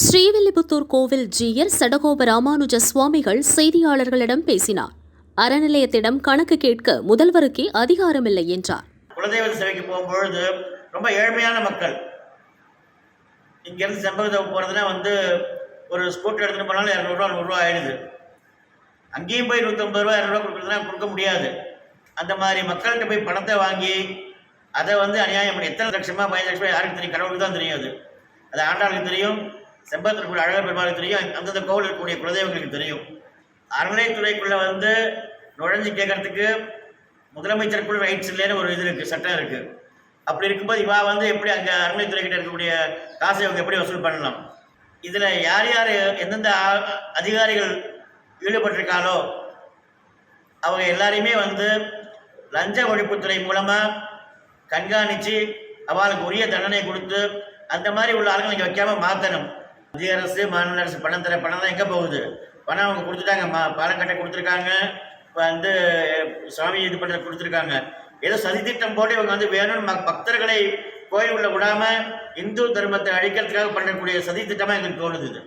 ஸ்ரீவில்லிபுத்தூர் கோவில் ஜீயர் சடகோப ராமானுஜ சுவாமிகள் செய்தியாளர்களிடம் பேசினார். அறநிலையத்திடம் கணக்கு கேட்க முதல்வருக்கே அதிகாரமில்லை என்றார். குலதெய்வ சேவைக்கு போகும்பொழுது ரொம்ப ஏழ்மையான மக்கள். இங்கேருந்து செம்பகத்தை போகிறதுனா வந்து ஒரு ஸ்கூட்டர் எடுத்துகிட்டு போனாலும் இரநூறுவா நூறுரூவா ஆயிடுது. அங்கேயும் போய் நூற்றம்பது ரூபா இரநூறுவா கொடுக்குறதுனா கொடுக்க முடியாது. அந்த மாதிரி மக்கள்கிட்ட போய் பணத்தை வாங்கி அதை வந்து அநியாயம் பண்ணி எத்தனை லட்சமா பதினஞ்சு லட்சமா யாருக்கு தெரியும்? கடவுளுக்கு தான் தெரியும் அது. அது ஆண்டாளுக்கு தெரியும் செம்பகத்தில் அழகர் பெருமாளுக்கு தெரியும். அந்தந்த கோவில் இருக்கக்கூடிய குலதெய்வங்களுக்கு தெரியும். அறநிலையத்துறைக்குள்ளே வந்து நுழைஞ்சு கேட்கறதுக்கு முதலமைச்சருக்குள்ள ரைட்ஸ் இல்லைன்னு ஒரு இது இருக்குது சட்டம் இருக்குது அப்படி இருக்கும்போது இவா வந்து எப்படி அங்கே அறநிலைத்துறை கிட்ட இருக்கக்கூடிய காசை இவங்க எப்படி வசூல் பண்ணலாம்? இதில் யார் யார் எந்தெந்த அதிகாரிகள் ஈடுபட்டிருக்காளோ அவங்க எல்லாரையுமே வந்து லஞ்ச ஒழிப்புத்துறை மூலமாக கண்காணித்து அவளுக்கு உரிய தண்டனை கொடுத்து அந்த மாதிரி உள்ள ஆளுங்களை இங்கே வைக்காம மாற்றணும் மத்திய அரசு மாநில அரசு பணம் தர பணம்லாம் எங்கே போகுது? பணம் அவங்க கொடுத்துட்டாங்க. மா பாலம் கட்ட கொடுத்துருக்காங்க. இப்போ வந்து சாமி இது பண்ணுற கொடுத்துருக்காங்க. ஏதோ சதித்திட்டம் போட்டு இவங்க வந்து வேணும்னு பக்தர்களை கோயில் உள்ள விடாமல் இந்து தர்மத்தை அழிக்கிறதுக்காக பண்ணக்கூடிய சதித்திட்டமாக எங்களுக்கு தோணுது